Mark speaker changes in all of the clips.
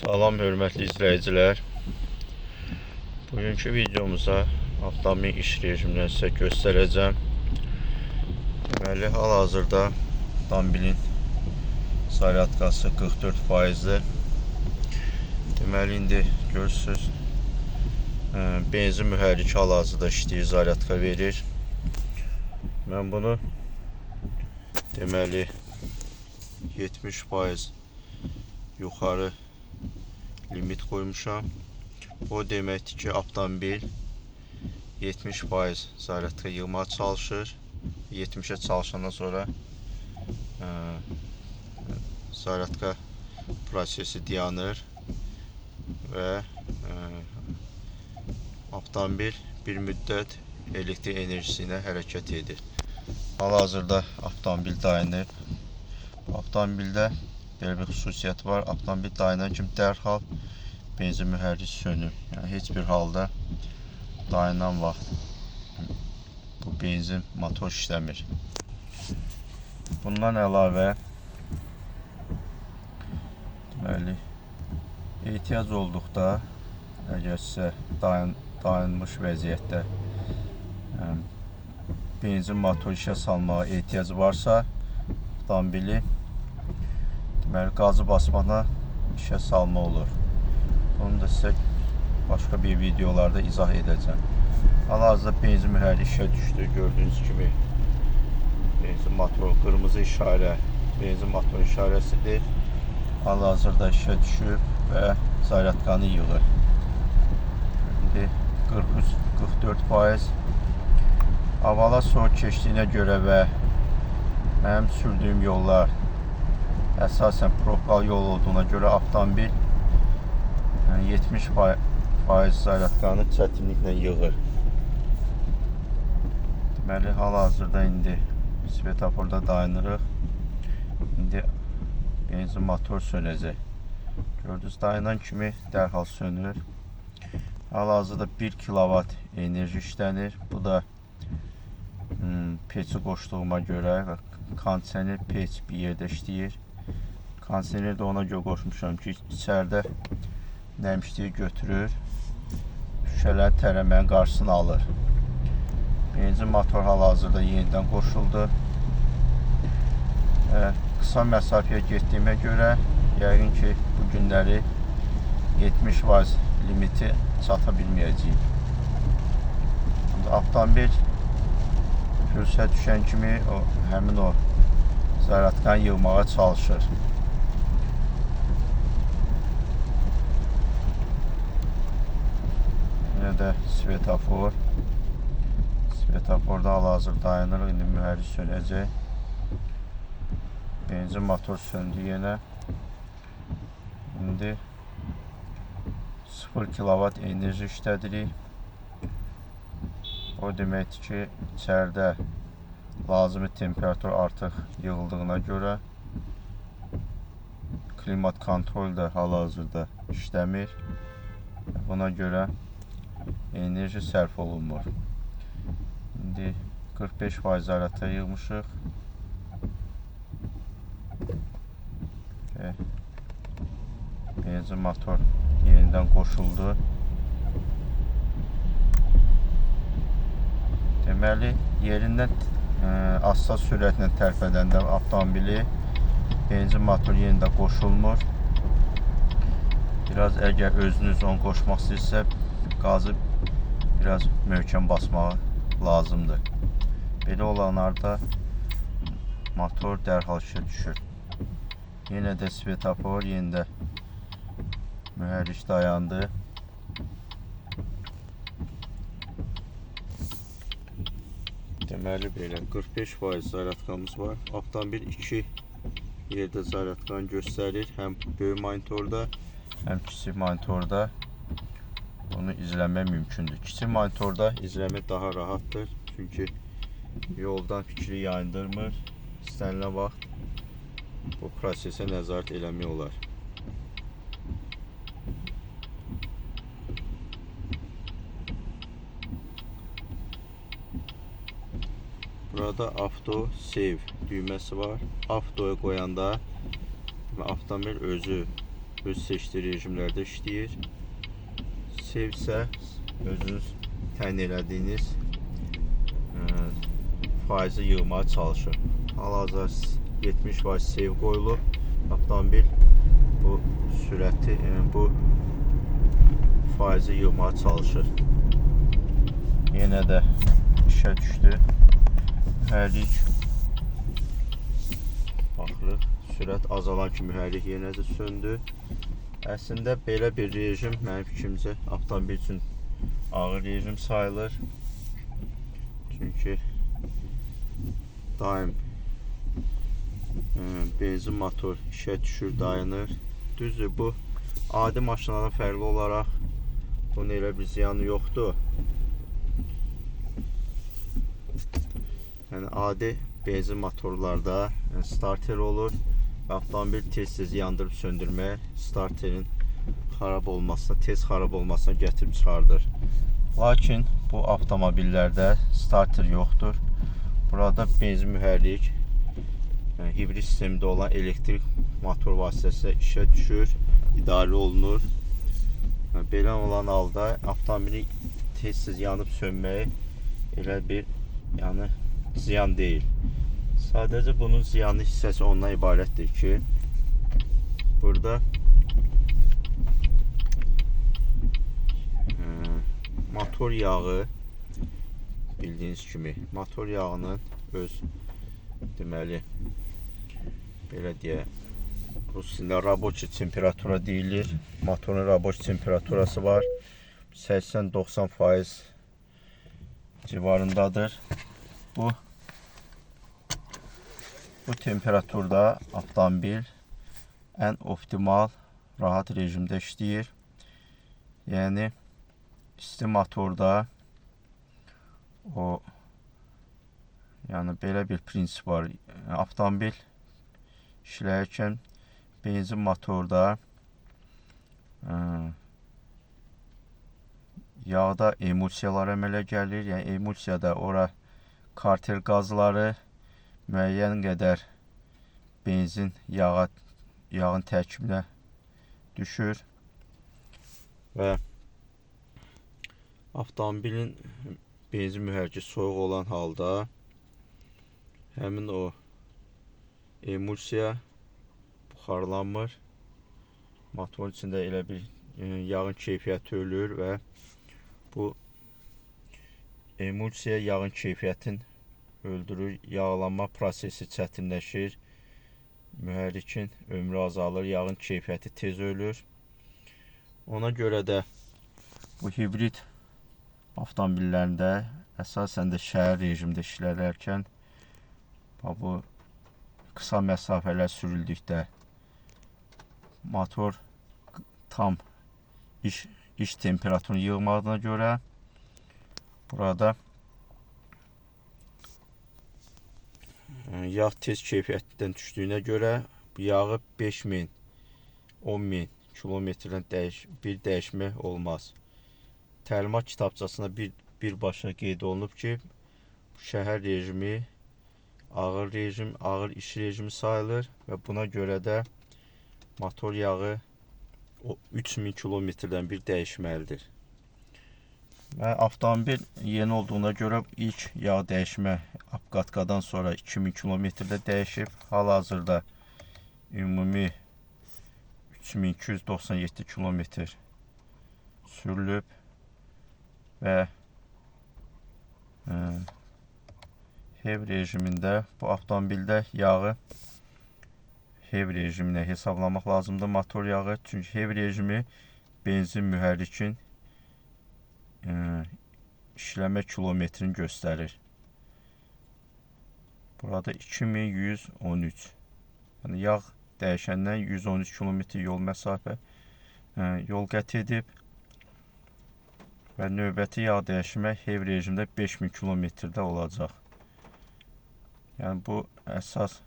Speaker 1: Salam hörmətli izləyicilər. Bugünkü videomuza avtomobil iş rejimindən sizə göstərəcəm. Deməli, hal-hazırda avtomobilin zaryadkası 44%-dir. Deməli, indi görürsüz, ə, benzin mühərrik hal-hazırda işləyir, zaryadka verir. Mən bunu deməli 70% yuxarı limit qoymuşam. O deməkdir ki, avtomobil 70% zaryadka yığmağa çalışır. 70-ə çalışandan sonra ə, zaryadka prosesi dayanır və ə, avtomobil bir müddət elektrik enerjisi ilə hərəkət edir. Hal-hazırda avtomobil dayanıb. Avtomobildə belə bir xüsusiyyət var. Avtomobil dayanan kimi dərhal benzin mühərrik sönür. Yəni heç bir halda dayanan vaxt bu benzin motor işləmir. Bundan əlavə deməli ehtiyac olduqda əgər sizə dayan, dayanmış vəziyyətdə yəni, benzin motor işə salmağa ehtiyac varsa avtomobili deməli qazı basmana işə salma olur. Bunu da sizə başqa bir videolarda izah edəcəm. Hal-hazırda benzin mühərrik işə düşdü. Gördüyünüz kimi benzin motoru qırmızı işarə benzin motoru işarəsidir. Hal-hazırda işə düşüb və zaryadkanı yığır. İndi 43-44% Havala soğuk keçdiyinə görə və mənim sürdüyüm yollar əsasən propal yol olduğuna görə avtomobil yəni 70 faiz, zaryadkanı çətinliklə yığır. Deməli, hal-hazırda indi svetoforda dayanırıq. İndi benzin motor sönəcək. Gördünüz, dayanan kimi dərhal sönür. Hal-hazırda 1 kilovat enerji işlənir. Bu da hmm, peçi qoşduğuma görə kondisioner peç bir yerdə işləyir. Kondisioner də ona görə qoşmuşam ki, içəridə nəmişliyi götürür, şüşələrin tərəmənin qarşısını alır. Benzin motor hal-hazırda yenidən qoşuldu. Və qısa məsafəyə getdiyimə görə yəqin ki, bu günləri 70 vaz limiti çata bilməyəcəyik. Avtomobil fürsət düşən kimi o həmin o zaryadkanı yığmağa çalışır. Yenə də svetofor. Svetoforda hal-hazır dayanır. İndi mühərrik sönəcək. Benzin motor söndü yenə. İndi 0 kilovat enerji işlədirik. O deməkdir ki, içəridə lazımi temperatur artıq yığıldığına görə klimat kontrol də hal-hazırda işləmir. Buna görə enerji sərf olunmur. İndi 45% zaryadta yığmışıq. Benzin motor yenidən qoşuldu. Deməli, yerindən ə, asla sürətlə tərpədəndə avtomobili benzin motor yenidən qoşulmur. Biraz əgər özünüz onu qoşmaq istəyirsə, qazı biraz möhkəm basmağı lazımdır. Belə olanlarda motor dərhal işə düşür. Yenə də svetofor, yenə də mühərrik dayandı. Deməli belə 45% zaryadkamız var. Avtomobil 2 yerdə zaryadkanı göstərir. Həm böyük monitorda, həm kiçik monitorda. Bunu izləmək mümkündür. Kiçik monitorda izləmək daha rahatdır. Çünki yoldan fikri yayındırmır. İstənilən vaxt bu prosesə nəzarət eləmək olar. Burada auto save düyməsi var. Avtoya qoyanda avtomobil özü öz seçdiyi rejimlərdə işləyir. Sev isə özünüz təyin elədiyiniz ə, faizi yığmağa çalışır. Hal-hazırda 70% sev qoyulub. Avtomobil bu sürəti, yəni bu faizi yığmağa çalışır. Yenə də işə düşdü. Mühərrik baxırıq. Sürət azalan kimi mühərrik yenə də söndü. Əslində belə bir rejim mənim fikrimcə avtomobil üçün ağır rejim sayılır. Çünki daim ə, benzin motor işə düşür, dayanır. Düzdür, bu adi maşınlardan fərqli olaraq bunun elə bir ziyanı yoxdur. Yəni adi benzin motorlarda yəni starter olur avtomobil tez-tez yandırıb söndürməyə starterin xarab olmasına, tez xarab olmasına gətirib çıxardır. Lakin bu avtomobillərdə starter yoxdur. Burada benzin mühərrik yəni hibrid sistemdə olan elektrik motor vasitəsilə işə düşür, idarə olunur. Yəni, Belə olan halda avtomobili tez-tez yanıb sönməyi elə bir yəni ziyan deyil. Sadəcə bunun ziyanlı hissəsi ondan ibarətdir ki, burada e, motor yağı bildiyiniz kimi motor yağının öz deməli belə deyə rus dilində rabochi temperatura deyilir. Motorun rabochi temperaturası var. 80-90% civarındadır. Bu bu temperaturda avtomobil ən optimal rahat rejimdə işləyir. Yəni isti motorda o yəni belə bir prinsip var. Avtomobil işləyərkən benzin motorda ə, yağda emulsiyalar əmələ gəlir. Yəni emulsiyada ora karter qazları müəyyən qədər benzin yağa yağın tərkibinə düşür və avtomobilin benzin mühərriki soyuq olan halda həmin o emulsiya buxarlanmır. Motorun içində elə bir e, yağın keyfiyyəti ölür və bu emulsiya yağın keyfiyyətin öldürür. Yağlanma prosesi çətinləşir. Mühərrikin ömrü azalır, yağın keyfiyyəti tez ölür. Ona görə də bu hibrid avtomobillərində əsasən də şəhər rejimdə işlədərkən bax bu qısa məsafələr sürüldükdə motor tam iş iş temperaturunu yığmadığına görə burada yağ tez keyfiyyətdən düşdüyünə görə yağı 5000 10000 kilometrdən dəyiş bir dəyişmə olmaz. Təlimat kitabçasında bir birbaşa qeyd olunub ki, şəhər rejimi ağır rejim, ağır iş rejimi sayılır və buna görə də motor yağı o 3000 kilometrdən bir dəyişməlidir. Və avtomobil yeni olduğuna görə ilk yağ dəyişmə apqatqadan sonra 2000 kilometrdə dəyişib. Hal-hazırda ümumi 3297 kilometr sürülüb və ə, HEV rejimində bu avtomobildə yağı HEV rejiminə hesablamaq lazımdır motor yağı. Çünki HEV rejimi benzin mühərrikin ə, işləmə kilometrini göstərir. Burada 2113. Yəni yağ dəyişəndən 113 kilometr yol məsafə ə, yol qət edib və növbəti yağ dəyişmə HEV rejimdə 5000 kilometrdə olacaq. Yəni bu əsas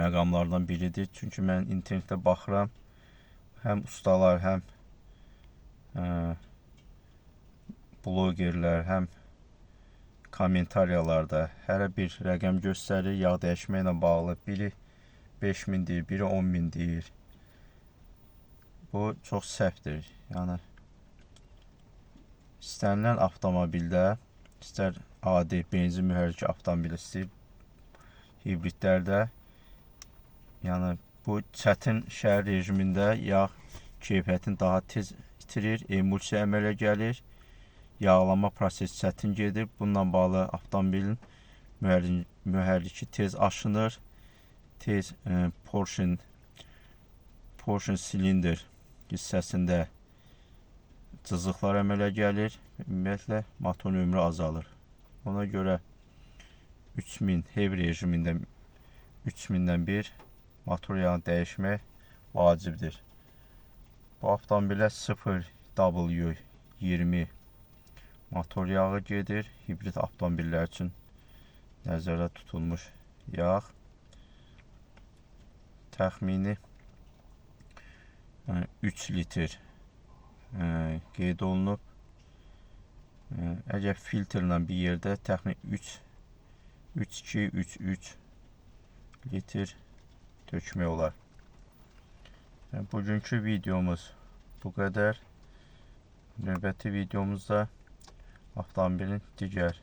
Speaker 1: məqamlardan biridir. Çünki mən internetdə baxıram. Həm ustalar, həm ə, blogerlər, həm kommentariyalarda hərə bir rəqəm göstərir yağ dəyişmə ilə bağlı. Biri 5000 deyir, biri 10000 deyir. bu çox səhvdir. Yəni istənilən avtomobildə, istər adi benzin mühərrikli avtomobil istəyir, hibridlərdə, yəni bu çətin şəhər rejimində yağ keyfiyyətini daha tez itirir, emulsiya əmələ gəlir, yağlama prosesi çətin gedir. Bununla bağlı avtomobilin mühərri- mühərriki tez aşınır, tez e, portion portion silindir hissəsində cızıqlar əmələ gəlir. Ümumiyyətlə motorun ömrü azalır. Ona görə 3000 hev rejimində 3000-dən bir motor yağını dəyişmək vacibdir. Bu avtomobilə 0W20 motor yağı gedir. Hibrid avtomobillər üçün nəzərdə tutulmuş yağ. Təxmini e, 3 litr e, qeyd olunub. E, Əgər filtrlə bir yerdə təxmini 3 3-2 3-3 litr tökmək olar. E, Bugünkü videomuz bu qədər. Növbəti videomuzda avtomobilin digər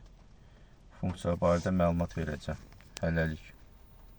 Speaker 1: funksiya barədə məlumat verəcəm. Hələlik.